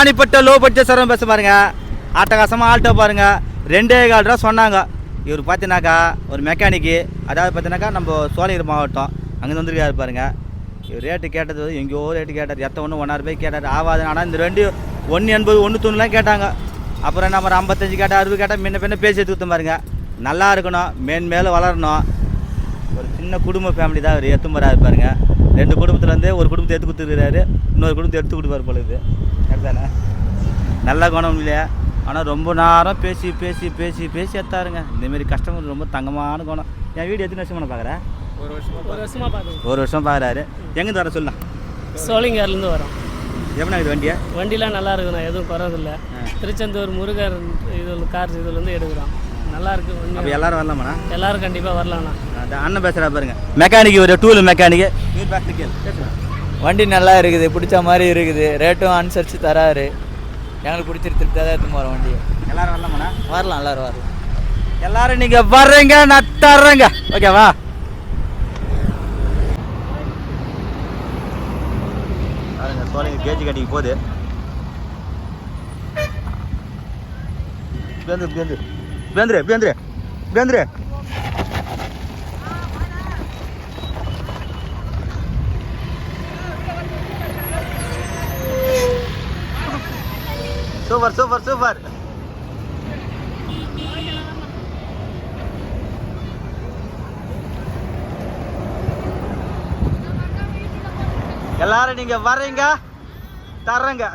ராணிப்பட்ட low budget சரம் பேச பாருங்க. அட்டகாசமாக ஆல்ட்டோ பாருங்க. ரெண்டே கால் ரூபா சொன்னாங்க. இவர் பார்த்தீங்கன்னாக்கா ஒரு மெக்கானிக்கு அதாவது பார்த்தீங்கன்னாக்கா நம்ம சோழகிரி மாவட்டம். அங்கேருந்து வந்துருக்காரு பாருங்க. இவர் ரேட்டு கேட்டது வந்து எங்கேயோ ரேட்டு கேட்டார். எத்த ஒன்று ஒன்றாயிரம் ரூபாய் கேட்டார். ஆகாது ஆனால் இந்த ரெண்டு ஒன்று எண்பது ஒன்று தொண்ணூலாம் கேட்டாங்க. அப்புறம் என்ன ஒரு ஐம்பத்தஞ்சு கேட்டால் அறுபது கேட்டால் முன்ன பின்ன பேசி எடுத்து பாருங்க. நல்லா இருக்கணும். மேன்மேலும் வளரணும். ஒரு சின்ன குடும்ப ஃபேமிலி தான் அவர் எத்தும் இருப்பாருங்க ரெண்டு குடும்பத்துலேருந்து ஒரு குடும்பத்தை எடுத்து கொடுத்துருக்காரு இன்னொரு குடும்பத்தை எடுத்து கொடுப்பார் போல இது கரெக்டானே? நல்ல குணம் இல்லையா? ஆனால் ரொம்ப நேரம் பேசி பேசி பேசி பேசி எத்தாருங்க. இந்தமாரி கஸ்டமர் ரொம்ப தங்கமான குணம். என் வீடு எத்தனை வருஷமா நான் பார்க்குறேன்? ஒரு வருஷமா ஒரு வருஷம் பார்க்குறாரு. எங்கேருந்து வர சொல்லலாம் சோளிங்கர்லேருந்து வரோம். எப்படி இது வண்டியை? வண்டிலாம் நல்லா இருக்குண்ணா எதுவும் குறதில்ல திருச்செந்தூர் முருகர் இது கார் இதுலேருந்து எடுக்கிறோம். நல்லா இருக்கு அப்போ எல்லாரும் வரலாமாண்ணா? எல்லாரும் கண்டிப்பாக வரலாம்ண்ணா. அண்ணன் பேசுகிறா பாருங்க. மெக்கானிக் ஒரு டூல் மெக்கானிக் வண்டி நல்லா இருக்குது பிடிச்ச மாதிரி இருக்குது. ரேட்டும் அனுசரித்து தராரு. எங்களுக்கு பிடிச்சிருக்கு திருப்தியாக தான் எடுத்து போகிறோம் வண்டியை. எல்லாரும் வரலாமாண்ணா வரலாம் எல்லாரும் வரலாம். எல்லாரும் நீங்க வர்றீங்க நான் தர்றேங்க. ஓகேவா பாருங்க சோழிங்க கேஜி கட்டிக்கு போகுது. பேந்து பேந்து பேந்துரு பேந்துரு பேந்துரு சூப்பர் சூப்பர் சூப்பர். எல்லாரும் நீங்க வர்றீங்க தர்றேங்க.